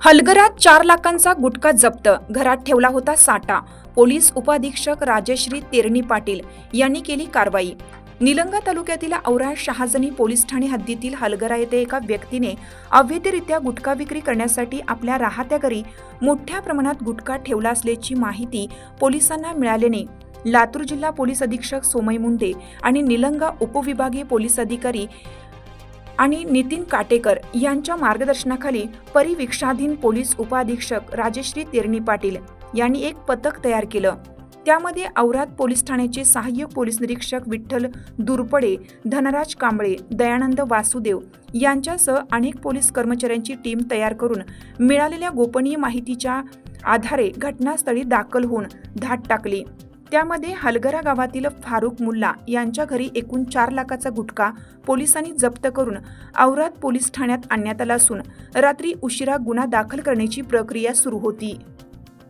हलगरात चार लाखांचा गुटखा जप्त. घरात ठेवला होता साठा. पोलीस उपाधीक्षक राजश्री तेरणी पाटील यांनी केली कारवाई. निलंगा तालुक्यातील औरा शहाजनी पोलीस ठाणे हद्दीतील हलगरा येथे एका व्यक्तीने अवैधरित्या गुटखा विक्री करण्यासाठी आपल्या राहत्या घरी मोठ्या प्रमाणात गुटखा ठेवला असल्याची माहिती पोलिसांना मिळाल्याने लातूर जिल्हा पोलीस अधीक्षक सोमय मुंडे आणि निलंगा उपविभागीय पोलीस अधिकारी आणि नितीन काटेकर यांच्या मार्गदर्शनाखाली परिवीक्षाधीन पोलीस उपाधीक्षक राजश्री तेरणी पाटील यांनी एक पथक तयार केलं. त्यामध्ये औराद पोलीस ठाण्याचे सहाय्यक पोलीस निरीक्षक विठ्ठल दुरपडे धनराज कांबळे दयानंद वासुदेव यांच्यासह अनेक पोलीस कर्मचाऱ्यांची टीम तयार करून मिळालेल्या गोपनीय माहितीच्या आधारे घटनास्थळी दाखल होऊन धाट टाकली. त्यामध्ये हलगरा गावातील फारुक मुल्ला यांच्या घरी एकूण चार लाखाचा गुटखा पोलिसांनी जप्त करून औरात पोलीस ठाण्यात आणण्यात आला असून रात्री उशिरा गुन्हा दाखल करण्याची प्रक्रिया सुरू होती.